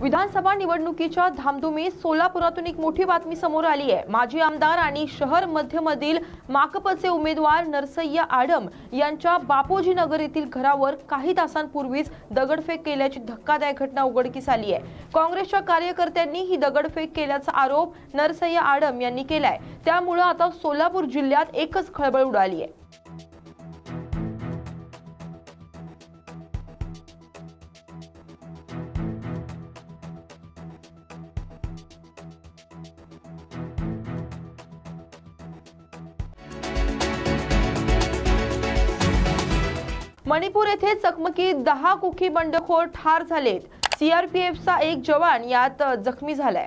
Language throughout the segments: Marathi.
विधानसभा निवडणुकीच्या धामधुमीत सोलापुरातून एक मोठी बातमी समोर आली आहे. माजी आमदार आणि शहर मध्यमधील माकपचे उमेदवार नरसय्या आडम यांच्या बापूजी नगर येथील घरावर काही तासांपूर्वीच दगडफेक केल्याची धक्कादायक घटना उघडकीस आली आहे. काँग्रेसच्या कार्यकर्त्यांनी ही दगडफेक केल्याचा आरोप नरसय्या आडम यांनी केलाय. त्यामुळं आता सोलापूर जिल्ह्यात एकच खळबळ उडाली आहे. मणिपूर येथे चकमकीत दहा कुखी बंडखोर ठार झालेत. सीआरपीएफचा एक जवान यात जखमी झालाय.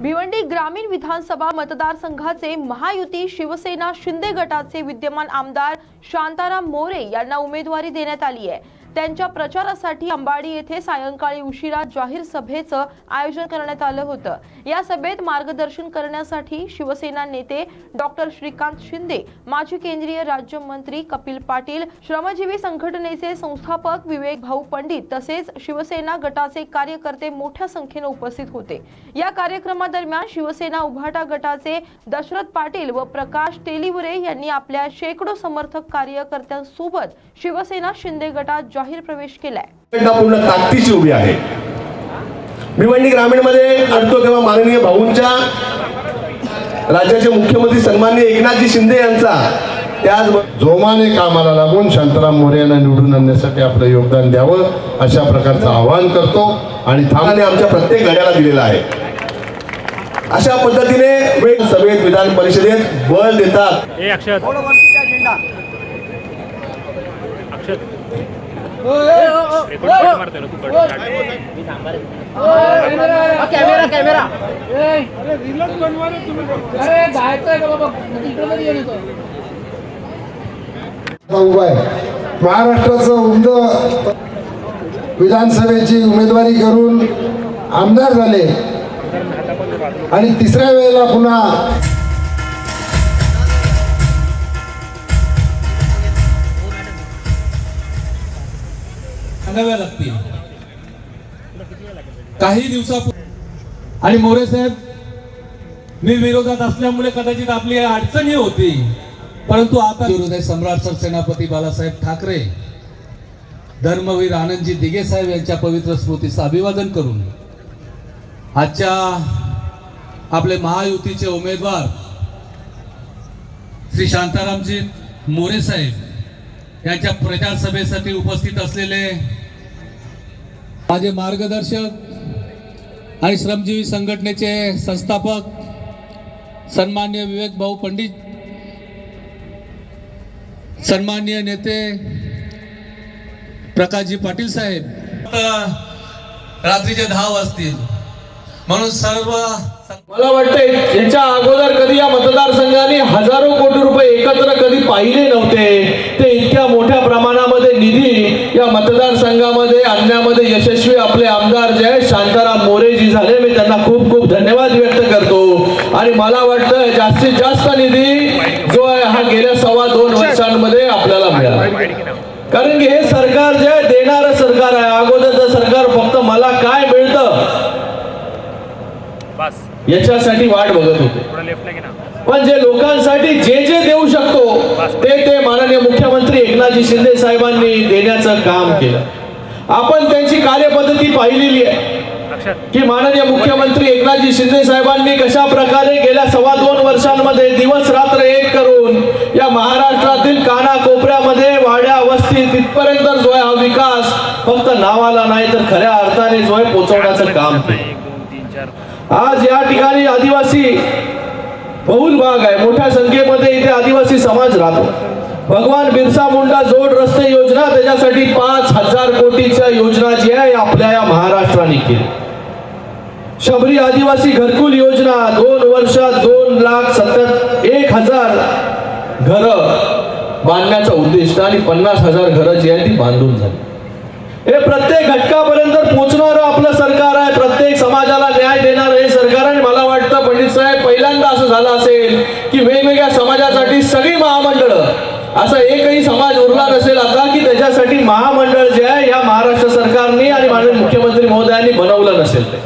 भिवंडी ग्रामीण विधानसभा मतदारसंघाचे महायुती शिवसेना शिंदे गटाचे विद्यमान आमदार शांताराम मोरे यांना उमेदवारी देण्यात आली आहे. त्यांच्या प्रचारासाठी अंबाडी येथे सायंकाळी उशिरा जाहीर सभेचं आयोजन करण्यात आलं होतं. या सभेत मार्गदर्शन करण्यासाठी शिवसेना नेते डॉक्टर श्रीकांत शिंदे माजी केंद्रीय राज्यमंत्री कपिल पाटील श्रमजीवी संघटनेचे संस्थापक विवेक भाऊ पंडित तसेच शिवसेना गटाचे कार्यकर्ते मोठ्या संख्येने उपस्थित होते. या कार्यक्रमादरम्यान शिवसेना उभाटा गटाचे दशरथ पाटील व प्रकाश तेलिवरे यांनी आपल्या शेकडो समर्थक कार्यकर्त्यांसोबत शिवसेना शिंदे गटात जाहीर प्रवेश केलाय. पूर्ण ताकदीची उभी आहे. भिवंडी ग्रामीणमध्ये अडतो तेव्हा माननीय भाऊंच्या राज्याचे मुख्यमंत्री सन्माननीय एकनाथजी शिंदे यांचा त्याच जोमाने कामाला लागून शांताराम मोरे यांना निवडून आणण्यासाठी आपलं योगदान द्यावं अशा प्रकारचं आवाहन करतो आणि थांबणे थांबणे आमच्या प्रत्येक गड्याला दिलेला आहे. अशा पद्धतीने वेग सभेत विधान परिषदेत बळ देतात. कॅमेरा कॅमेरा अरे बनवा अरे का बाबा इकडे येतो महाराष्ट्राचं उमद विधानसभेची उमेदवारी करून आमदार झाले. आणि तिसऱ्या वेळेला पुन्हा सांगाव्या लागतील. काही दिवसापूर्वी आणि मोरे साहेब मी विरोधात असल्यामुळे कदाचित आपली अडचणी होती. परंतु आता हृदय सम्राट सरसेनापती बालासाहेब ठाकरे धर्मवीर आनंदजी दिगे साहेब यांच्या पवित्र स्मृतीचं अभिवादन करून आजच्या आपले महायुतीचे उमेदवार श्री शांतारामजी मोरे साहेब यांच्या प्रचारसभेसाठी उपस्थित असलेले माझे मार्गदर्शक आणि श्रमजीवी संघटनेचे संस्थापक सन्मान्य विवेक भाऊ पंडित सन्मान्य नेते प्रकाशजी पाटील साहेब. रात्रीचे दहा वाजतील. म्हणून सर्व मला वाटतंय याच्या अगोदर कधी या मतदारसंघाने हजारो कोटी रुपये एकत्र कधी पाहिले नव्हते. ते इतक्या मोठ्या प्रमाणामध्ये निधी या मतदारसंघामध्ये आणण्यामध्ये यशस्वी आपले आमदार जे शांताराम मोरेजी झाले. मी त्यांना खूप खूप धन्यवाद व्यक्त करतो. आणि मला वाटतं जास्तीत जास्त निधी जो आहे हा गेल्या सव्वा दोन वर्षांमध्ये आपल्याला मिळाला. कारण की हे सरकार जे आहे देणारं सरकार आहे. अगोदरचं सरकार फक्त मला काय मिळतं बस याच्यासाठी वाट बघत होते. पण जे लोकांसाठी जे जे देऊ शकतो ते ते माननीय मुख्यमंत्री एकनाथजी शिंदे साहेबांनी देण्याचं काम केलं. आपण त्यांची कार्यपद्धती पाहिलेली आहे. की माननीय मुख्यमंत्री एकनाथजी शिंदे साहेबांनी कशा प्रकारे गेल्या सव्वा दोन वर्षांमध्ये दिवस रात्र एक करून या महाराष्ट्रातील काना कोपऱ्यामध्ये वाड्या वस्ती तिथपर्यंत जो आहे हा विकास फक्त नावाला नाही तर खऱ्या अर्थाने जो आहे पोचवण्याचं काम केलं. आज या ठिकाणी आदिवासी बहुल भाग आहे. मोठ्या संख्येमध्ये इथे आदिवासी समाज राहतो. भगवान बिरसा मुंडा जोड रस्ते योजना त्याच्यासाठी पाच हजार कोटीच्या योजना जी आहे आपल्या या महाराष्ट्राने केली शबरी आदिवासी घरकुल योजना दोन वर्षात दोन लाख सत्तर एक हजार घर बांधण्याचा उद्दिष्ट आणि पन्नास हजार घरं जी आहे ती बांधून झाली. हे प्रत्येक घटकापर्यंत पोहोचणारं आपलं सरकार आहे. प्रत्येक समाजाला न्याय देणारं हे सरकार आहे आणि मला वाटतं पंडित साहेब पहिल्यांदा असं झालं असेल की वेगवेगळ्या समाजासाठी सगळी महामंडळं असा एकही समाज उरला नसेल आता की त्याच्यासाठी महामंडळ जे आहे या महाराष्ट्र सरकारने आणि माननीय मुख्यमंत्री महोदयांनी बनवलं नसेल ते.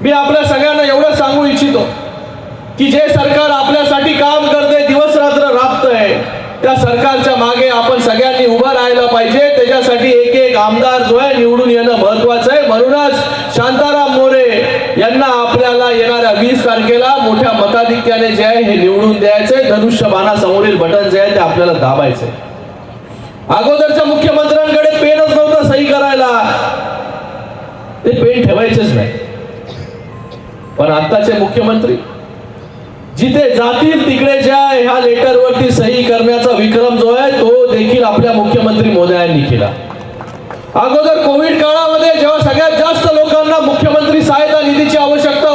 मी आपल्या सगळ्यांना एवढं सांगू इच्छितो की जे सरकार आपल्यासाठी काम करते दिवस रात्र राबतंय त्या सरकारच्या मागे आपण सगळ्यांनी उभं राहायला पाहिजे. त्याच्यासाठी एक एक आमदार जो आहे निवडून येणं महत्वाचं आहे. म्हणूनच शांताराम मोरे यांना आपल्याला येणाऱ्या वीस तारखेला मोठ्या मताधिक्याने जे आहे हे निवडून द्यायचंय. धनुष्यबाणासमोरील बटन जे आहे ते आपल्याला दाबायचंय. अगोदरच्या मुख्यमंत्र्यांकडे पेनच नव्हतं सही करायला. ते पेन ठेवायचेच नाही. पण आताचे मुख्यमंत्री जिथे जातील तिकडे ज्या ह्या लेटरवरती सही करण्याचा विक्रम जो आहे तो देखील आपल्या मुख्यमंत्री मोदयांनी केला. अगोदर कोविड काळामध्ये जेव्हा सगळ्यात जास्त लोकांना मुख्यमंत्री सहायता निधीची आवश्यकता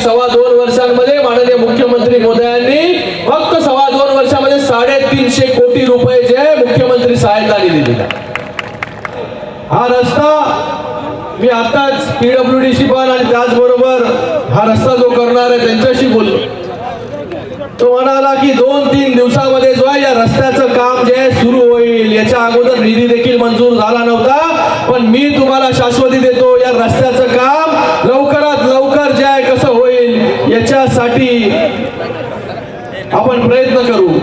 सव्वा दोन वर्षांमध्ये माननीय मुख्यमंत्री मोदयांनी फक्त सव्वा दोन वर्षामध्ये साडेतीनशे कोटी रुपये जे मुख्यमंत्री सहायता निधी दिला. हा रस्ता मी आताच पीडब्ल्यू शी पण आणि त्याचबरोबर हा रस्ता जो करणार आहे त्यांच्याशी बोललो. तो म्हणाला की दोन तीन दिवसामध्ये जो आहे या रस्त्याचं काम जे सुरू होईल. याच्या अगोदर निधी देखील मंजूर झाला नव्हता पण मी तुम्हाला शाश्वती देतो या रस्त्याचं काम लवकरात लवकर जे आहे कसं होईल याच्यासाठी आपण प्रयत्न करू.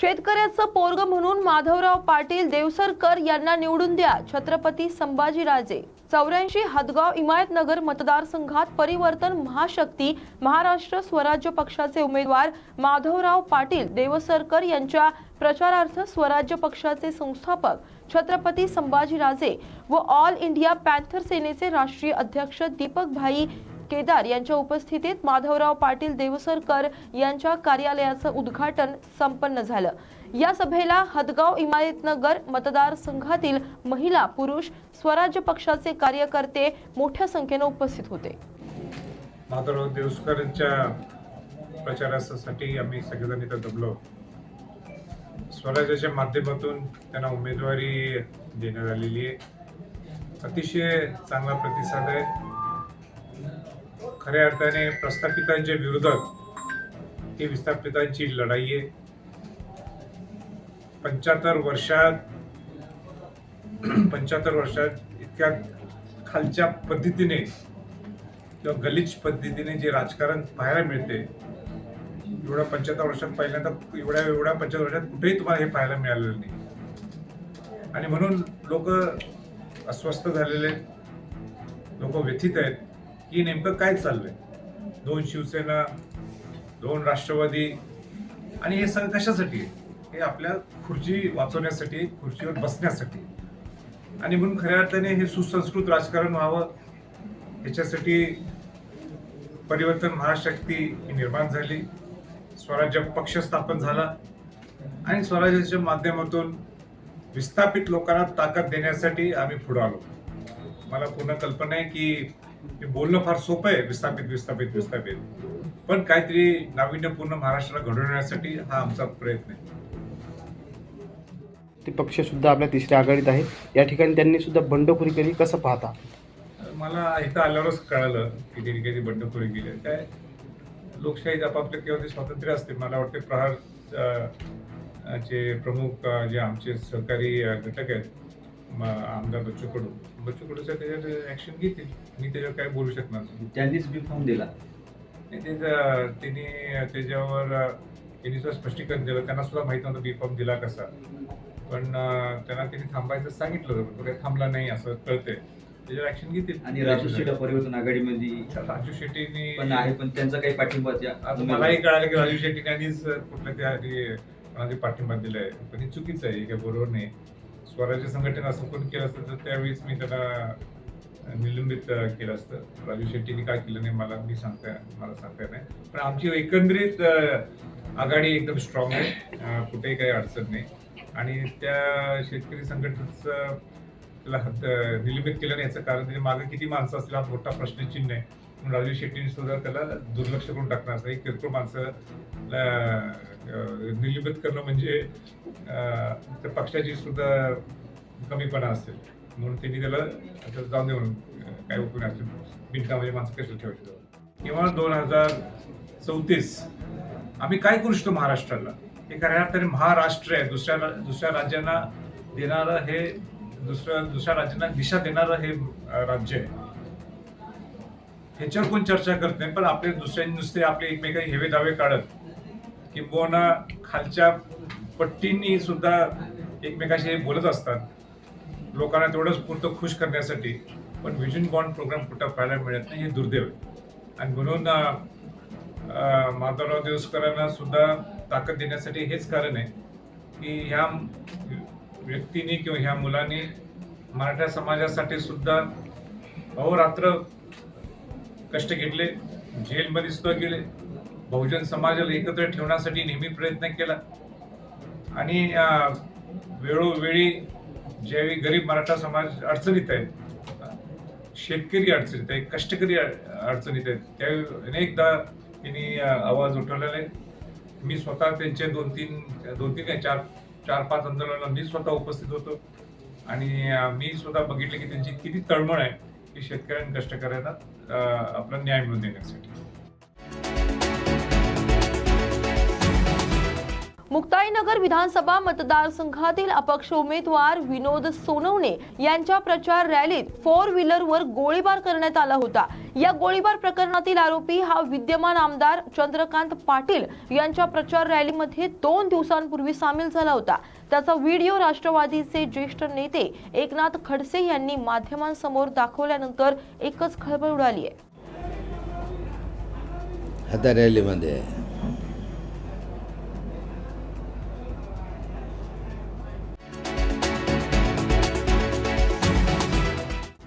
शेतकऱ्याचं पोरग म्हणून माधवराव पाटील देवसरकर यांना निवडून द्या छत्रपती संभाजीराजे. चौऱ्याऐंशी हदगाव इमायतनगर मतदारसंघात परिवर्तन महाशक्ती महाराष्ट्र स्वराज्य पक्षाचे उमेदवार माधवराव पाटील देवसरकर यांच्या प्रचारार्थ स्वराज्य पक्षाचे संस्थापक छत्रपती संभाजीराजे व ऑल इंडिया पॅन्थर सेनेचे राष्ट्रीय अध्यक्ष दीपक भाई केदार यांच्या उपस्थितीत माधवराव पाटील देवसरकर यांच्या कार्यालयाचं उद्घाटन संपन्न झालं. या सभेला हदगाव हिमायतनगर मतदारसंघातील महिला पुरुष स्वराज्य पक्षाचे कार्यकर्ते मोठ्या संख्येनं उपस्थित होते. माधवराव देवसकरांच्या प्रचारासाठी आम्ही सगळेजण इथं दबलो. स्वराज्याच्या माध्यमातून त्यांना उमेदवारी देण्यात आलेली आहे. अतिशय चांगला प्रतिसाद आहे. खऱ्या अर्थाने प्रस्थापितांच्या विरोधात ही विस्थापितांची लढाई आहे. पंच्याहत्तर वर्षात पंच्याहत्तर वर्षात इतक्या खालच्या पद्धतीने किंवा गलिच पद्धतीने जे राजकारण पाहायला मिळते एवढ्या पंच्याहत्तर वर्षात पहिल्यांदा एवढ्या एवढ्या पंच्याहत्तर वर्षात कुठेही तुम्हाला हे पाहायला मिळालेलं नाही. आणि म्हणून लोक अस्वस्थ झालेले लोक व्यथित आहेत. की नेमकं काय चाललंय? दोन शिवसेना दोन राष्ट्रवादी आणि हे सगळं कशासाठी आहे? हे आपल्या खुर्ची वाचवण्यासाठी खुर्चीवर बसण्यासाठी. आणि म्हणून खऱ्या अर्थाने हे सुसंस्कृत राजकारण व्हावं याच्यासाठी परिवर्तन महाशक्ती ही निर्माण झाली स्वराज्य पक्ष स्थापन झाला आणि स्वराज्याच्या माध्यमातून विस्थापित लोकांना ताकद देण्यासाठी आम्ही पुढे आलो. मला पूर्ण कल्पना आहे की हे बोलणं फार सोपं आहे विस्थापित विस्थापित विस्थापित. पण काहीतरी नाविन्यपूर्ण महाराष्ट्राला घडवण्यासाठी हा आमचा प्रयत्न आहे. ते पक्ष सुद्धा आपल्या तिसऱ्या आघाडीत आहे या ठिकाणी त्यांनी सुद्धा बंडखोरी केली कसं पाहता? मला इथं आल्यावरच कळालं की त्यांनी काही बंडखोरी केली. आहे. काय लोकशाहीत आपापले किंवा ते स्वातंत्र्य असते. मला वाटते प्रहार अ, चे प्रमुख अ, जे आमचे सहकारी अ, घटक आहेत म, आमदार बच्चू कडू बच्चू कडू साहेब त्याच्यावर ऍक्शन घेतील. मी त्याच्यावर काय बोलू शकणार नाही. त्यांनीच बी फॉर्म दिला. आणि ते ज- त्यांनी त्याच्यावर त्यांनी सुद्धा स्पष्टीकरण दिलं. त्यांना सुद्धा माहीत नव्हतं बी फॉर्म दिला कसा. पण अ, त्यांना त्यांनी थांबायचं सांगितलं होतं तो काही थांबला नाही असं कळतंय. त्याच्यावर ऍक्शन घेतील. आणि राजू शेठ परिवर्तन आघाडीमध्ये राजू शेट्टीने पण आहे पण त्यांचा काही पाठिंबा त्या आता मलाही कळालं की राजू शेट्टीने आधीच कुठल्या त्या आधी कोणाचे पाठिंबा दिलाय. पण हे चुकीचं आहे हे काही बरोबर नाही. स्वराज्य संघटना असं केलं असतं तर त्यावेळेस मी त्याला निलंबित केलं असतं. राजू शेट्टीने काय केलं नाही मला मी सांगता मला सांगता येत नाही. पण आमची एकंदरीत आघाडी एकदम स्ट्रॉंग आहे. कुठेही काही अडचण नाही. आणि त्या शेतकरी संघटनेचं त्याला हद्द निलंबित केलं नाही याचं कारण त्याच्यामागे किती माणसं असतील हा मोठा प्रश्नचिन्ह आहे. म्हणून राजू शेट्टीने सुद्धा त्याला दुर्लक्ष करून टाकणार असं. एक किरकोळ माणसं निलंबित करणं म्हणजे अं, त्या पक्षाची सुद्धा कमीपणा असेल. म्हणून त्यांनी त्याला आता जाऊन देऊन काय उपयोग असेल. बिनकामाची माणसं कशी ठेवायची किंवा दोन हजार चौतीस आम्ही काय करू शकतो महाराष्ट्राला? हे खऱ्या अर्थाने महाराष्ट्र आहे. दुसऱ्या दुसऱ्या राज्यांना देणारं हे दुसऱ्या दुसऱ्या राज्यांना दिशा देणारं हे राज्य आहे. ह्याच्यावर कोण चर्चा करत नाही पण आपले दुसऱ्यांनी नुसते आपले एकमेकांनी हेवे दावे काढत किंबहुना खालच्या पट्टींनी सुद्धा एकमेकाशी हे बोलत असतात. लोकांना तेवढंच पुरतं खुश करण्यासाठी. पण विजन बॉन्ड प्रोग्राम कुठं पाहायला मिळत नाही हे दुर्दैव आहे. आणि म्हणून माधवराव देवसकरांना सुद्धा ताकद देण्यासाठी हेच कारण आहे की ह्या व्यक्तीने किंवा ह्या मुलांनी मराठा समाजासाठी सुद्धा अहोरात्र कष्ट घेतले जेलमध्ये सुद्धा गेले बहुजन समाजाला एकत्र ठेवण्यासाठी नेहमी प्रयत्न केला. आणि वेळोवेळी ज्यावेळी गरीब मराठा समाज अडचणीत आहे शेतकरी अडचणीत आहे कष्टकरी अड- अडचणीत आहेत त्यावेळी अनेकदा त्यांनी आवाज उठवलेला. आहे मी स्वतः त्यांचे दोन तीन दोन तीन काय चार चार पाच आंदोलनाला मी स्वतः उपस्थित होतो. आणि मी स्वतः बघितलं की त्यांची किती तळमळ आहे की शेतकऱ्यांना कष्टकऱ्यांना अं, आपला न्याय मिळून देण्यासाठी. मुक्ताईनगर विधानसभा मतदारसंघातील अपक्ष उमेदवार विनोद सोनवणे यांच्या प्रचार रॅलीत फोर व्हीलरवर गोळीबार करण्यात आला होता. या गोळीबार प्रकरणातील आरोपी हा विद्यमान आमदार चंद्रकांत पाटील यांच्या प्रचार रॅलीमध्ये दोन दिवसांपूर्वी सामील झाला होता. त्याचा व्हिडिओ राष्ट्रवादीचे ज्येष्ठ नेते एकनाथ खडसे यांनी माध्यमांसमोर दाखवल्यानंतर एकच खळबळ उडाली आहे. आता रॅलीमध्ये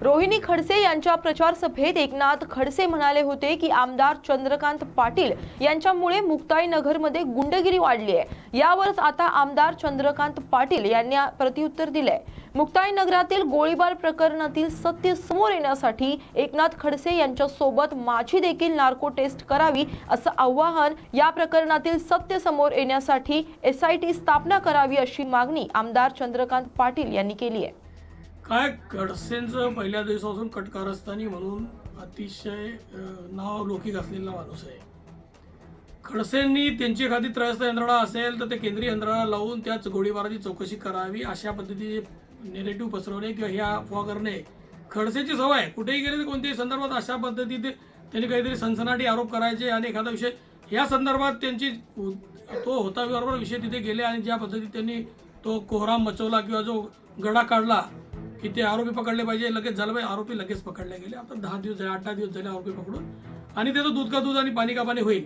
रोहिणी खडसे यांच्या प्रचार सभेत एकनाथ खडसे म्हणाले होते की आमदार चंद्रकांत पाटील यांच्यामुळे मुक्ताईनगरमध्ये गुंडगिरी वाढली आहे. यावरच आता आमदार चंद्रकांत पाटील यांनी प्रत्युत्तर दिलंय. मुक्ताईनगरातील गोळीबार प्रकरणातील सत्य समोर येण्यासाठी एकनाथ खडसे यांच्या सोबत माझी देखील नार्को टेस्ट करावी असं आवाहन या प्रकरणातील सत्य समोर येण्यासाठी एसआयटी स्थापना करावी अशी मागणी आमदार चंद्रकांत पाटील यांनी केली आहे. काय खडसेंचं पहिल्या दिवसापासून कटकारस्थानी म्हणून अतिशय नावलौकिक नाव लौकिक असलेला माणूस आहे. खडसेंनी त्यांची एखादी त्रयस्थ यंत्रणा असेल तर ते केंद्रीय यंत्रणा लावून त्याच गोळीबाराची चौकशी करावी अशा पद्धतीचे नेरेटिव्ह पसरवणे किंवा ह्या अफवा करणे. खडसेची सवय आहे कुठेही गेले तर कोणत्याही संदर्भात अशा पद्धतीत त्यांनी काहीतरी सनसनाटी आरोप करायचे आणि एखादा विषय या संदर्भात त्यांची तो होता बरोबर विषय तिथे गेले आणि ज्या पद्धतीत त्यांनी तो कोहराम मचवला किंवा जो गडा काढला की ते आरोपी पकडले पाहिजे लगेच झालं पाहिजे आरोपी लगेच पकडले गेले. आता दहा दिवस झाले आठ दहा दिवस झाले आरोपी पकडून. आणि त्याचं दूध का दूध आणि पाणी का पाणी होईल?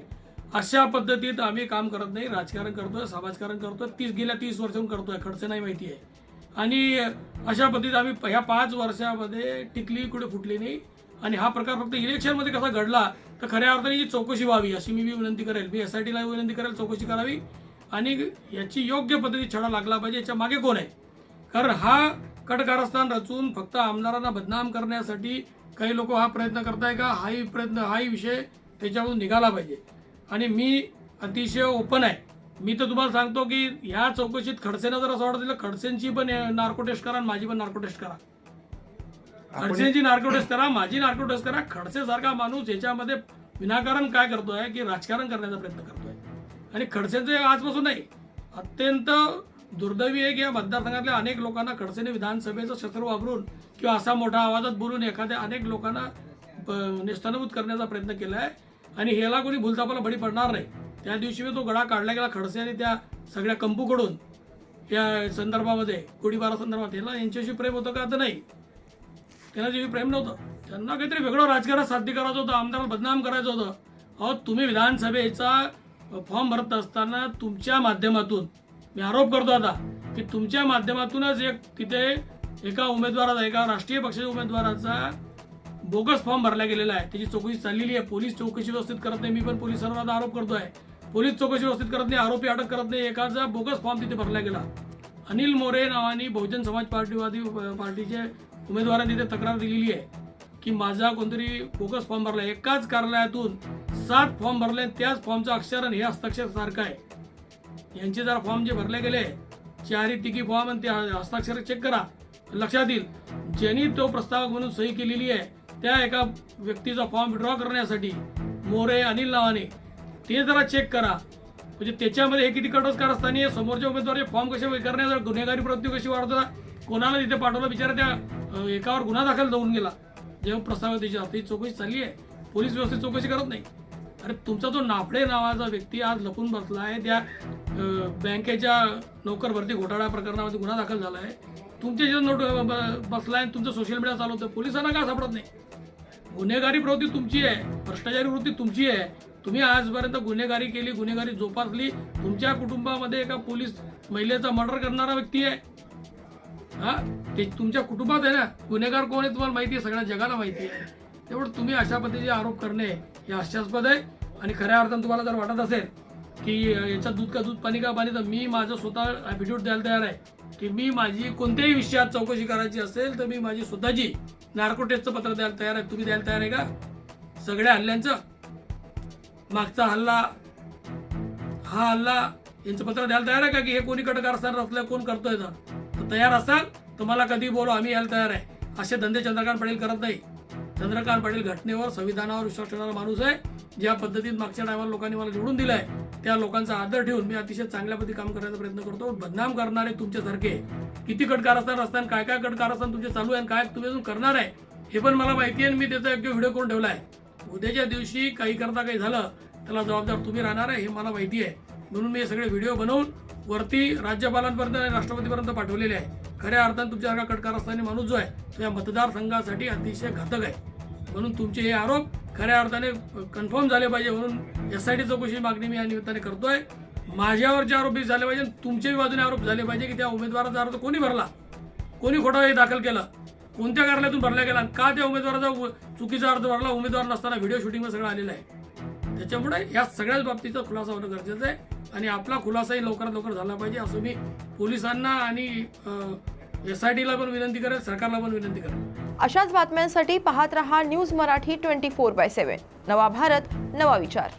अशा पद्धतीत आम्ही काम करत नाही राजकारण करतोय समाजकारण करतोय तीस गेल्या तीस वर्षाहून करतोय खडसे नाही माहिती आहे. आणि अशा पद्धतीत आम्ही ह्या पाच वर्षामध्ये टिकली कुठे फुटली नाही. आणि हा प्रकार फक्त इलेक्शनमध्ये कसा घडला तर खऱ्या अर्थाने याची चौकशी व्हावी अशी मी बी विनंती करेल. मी एस आय टीला विनंती करेल चौकशी करावी. आणि याची योग्य पद्धती छडा लागला पाहिजे याच्या मागे कोण आहे? कारण हा कटकारस्थान रचून फक्त आमदारांना बदनाम करण्यासाठी काही लोक हा प्रयत्न करताय का? हाही प्रयत्न हाही विषय त्याच्यामधून निघाला पाहिजे. आणि मी अतिशय ओपन आहे. मी तर तुम्हाला सांगतो की ह्या चौकशीत खडसेनं जर असं वाटत दिलं खडसेंची पण नार्को टेस्ट करा आणि माझी पण नार्को टेस्ट करा खडसेंची नार्को टेस्ट करा माझी नार्को टेस्ट करा. खडसे सारखा माणूस याच्यामध्ये विनाकारण काय करतोय की राजकारण करण्याचा प्रयत्न करतोय. आणि खडसेंचे आजपासून नाही अत्यंत दुर्दैवी आहे की या मतदारसंघातल्या अनेक लोकांना खडसेने विधानसभेचं शस्त्र वापरून किंवा असा मोठा आवाजात बोलून एखाद्या अनेक लोकांना ब- नेस्तनाबूत करण्याचा प्रयत्न केला आहे आणि ह्याला कोणी भूलतापाला बळी पडणार नाही. त्या दिवशी तो गडा काढला गेला खडसे आणि त्या सगळ्या कंपूकडून. या संदर्भामध्ये गोळीबारा संदर्भात ह्याला यांच्याशी प्रेम होतं का? आता नाही. त्यांना जे प्रेम नव्हतं त्यांना काहीतरी वेगळं राजकारण साध्य करायचं होतं आमदाराला बदनाम करायचं होतं. अहो तुम्ही विधानसभेचा फॉर्म भरत असताना तुमच्या माध्यमातून मी आरोप करतो आता की तुमच्या माध्यमातूनच एक तिथे एका उमेदवाराचा एका राष्ट्रीय पक्षाच्या उमेदवाराचा बोगस फॉर्म भरला गेलेला आहे. त्याची चौकशी चाललेली आहे. पोलीस चौकशी व्यवस्थित करत नाही. मी पण पोलिसांवर आता आरोप करतो आहे पोलीस चौकशी व्यवस्थित करत नाही. आरोपी अटक करत नाही. एकाचा बोगस फॉर्म तिथे भरला गेला. अनिल मोरे नावाने बहुजन समाज पार्टीवादी पार्टीचे उमेदवारांनी तिथे तक्रार दिलेली आहे की माझा कोणतरी बोगस फॉर्म भरला एकाच कार्यालयातून सात फॉर्म भरले त्याच फॉर्मचं अक्षर आणि हे हस्ताक्षर सारखं आहे. यांचे जर फॉर्म जे भरले गेले चारी टिकी फॉर्म आणि ते हस्ताक्षर चेक करा. लक्षात येईल ज्यांनी तो प्रस्तावक म्हणून सही केलेली आहे त्या एका व्यक्तीचा फॉर्म विड्रॉ करण्यासाठी मोरे अनिल नावाने ते जरा चेक करा. म्हणजे त्याच्यामध्ये हे किती कडस कारस्थानी आहे समोरच्या उमेदवाराचे फॉर्म कसे करण्याचा गुन्हेगारी प्रवृत्ती कशी वाढवतात कोणाला तिथे पाठवलं बिचारा त्या एकावर गुन्हा दाखल जाऊन गेला. जेव्हा प्रस्ताव त्याची आता ही चौकशी चालली आहे पोलीस व्यवस्थित चौकशी करत नाही. अरे तुमचा जो नाफडे नावाचा व्यक्ती आज लपून बसला आहे त्या बँकेच्या नोकर भरती घोटाळा प्रकरणामध्ये गुन्हा दाखल झाला आहे तुमच्या जे नोट बसला आहे तुमचं सोशल मीडिया चालवतं पोलिसांना का सापडत नाही? गुन्हेगारी प्रवृत्ती तुमची आहे भ्रष्टाचारी वृत्ती तुमची आहे. तुम्ही आजपर्यंत गुन्हेगारी केली गुन्हेगारी जोपासली तुमच्या कुटुंबामध्ये एका पोलीस महिलेचा मर्डर करणारा व्यक्ती आहे. हा? ते तुमच्या कुटुंबात आहे ना? गुन्हेगार कोण आहे तुम्हाला माहिती आहे? सगळ्या जगाला माहिती आहे. तेवढं तुम्ही अशा पद्धतीचे आरोप करणे हे हास्यास्पद आहे. आणि खऱ्या अर्थानं तुम्हाला जर वाटत असेल की याच्यात याचं दूध का दूध पाणी का पाणी तर मी माझं स्वतः ॲफिडेविट द्यायला तयार आहे. की मी माझी कोणत्याही विषयात चौकशी करायची असेल तर मी माझी स्वतःची नार्कोटेस्टचं पत्र द्यायला तयार आहे. तुम्ही द्यायला तयार आहे का? सगळ्या हल्ल्यांचं. मागचा हल्ला हा हल्ला यांचं पत्र द्यायला तयार आहे का? की हे कोणी कारस्थान असल्या कोण करतोय? तर तर तयार असाल तर मला कधी बोलो आम्ही यायला तयार आहे. असे धंदे चंद्रकांत पाटील करत नाही. चंद्रकांत पाटील घटनेवर संविधानावर विश्वास ठेवणारा माणूस आहे ज्या पद्धतीत मागच्या टायमाला लोकांनी मला निवडून दिलंय त्या लोकांचा आदर ठेवून मी अतिशय चांगल्या पद्धती काम करण्याचा प्रयत्न करतो. बदनाम करणारे तुमच्यासारखे किती कारस्थान असताना काय काय कारस्थान तुमचे चालू आहे आणि काय तुम्ही अजून करणार आहे हे पण मला माहिती आहे मी त्याचा योग्य व्हिडिओ करून ठेवला आहे उद्याच्या दिवशी काही करता काही झालं त्याला जबाबदार तुम्ही राहणार आहे हे मला माहिती आहे. म्हणून मी हे सगळे व्हिडिओ बनवून वरती राज्यपालांपर्यंत आणि राष्ट्रपतीपर्यंत पाठवलेले आहे. खऱ्या अर्थानं तुमच्यासारखा कटकार असताना माणूस जो आहे तो या मतदारसंघासाठी अतिशय घातक आहे. म्हणून तुमचे हे आरोप खऱ्या अर्थाने कन्फर्म झाले पाहिजे म्हणून एस आय टी चौकशी मागणी मी या निमित्ताने करतोय. माझ्यावरचे आरोपी झाले पाहिजे तुमच्याही बाजूने आरोप झाले पाहिजे की त्या उमेदवाराचा अर्ज कोणी भरला? कोणी खोटा हे दाखल केलं? कोणत्या कार्यालयातून भरला गेला? आणि का त्या उमेदवाराचा चुकीचा अर्ज भरला? उमेदवार नसताना व्हिडिओ शूटिंग सगळं आलेलं आहे. त्याच्यामुळे या सगळ्याच बाबतीचा खुलासा होणं गरजेचं आहे आणि आपला खुलासाही लवकरात लवकर झाला पाहिजे असं मी पोलिसांना आणि एस आय टीला पण विनंती करेल सरकारला पण विनंती करेल अशाच बातम्यांसाठी पाहत रहा news Marathi twenty four by seven. नवा भारत नवा विचार.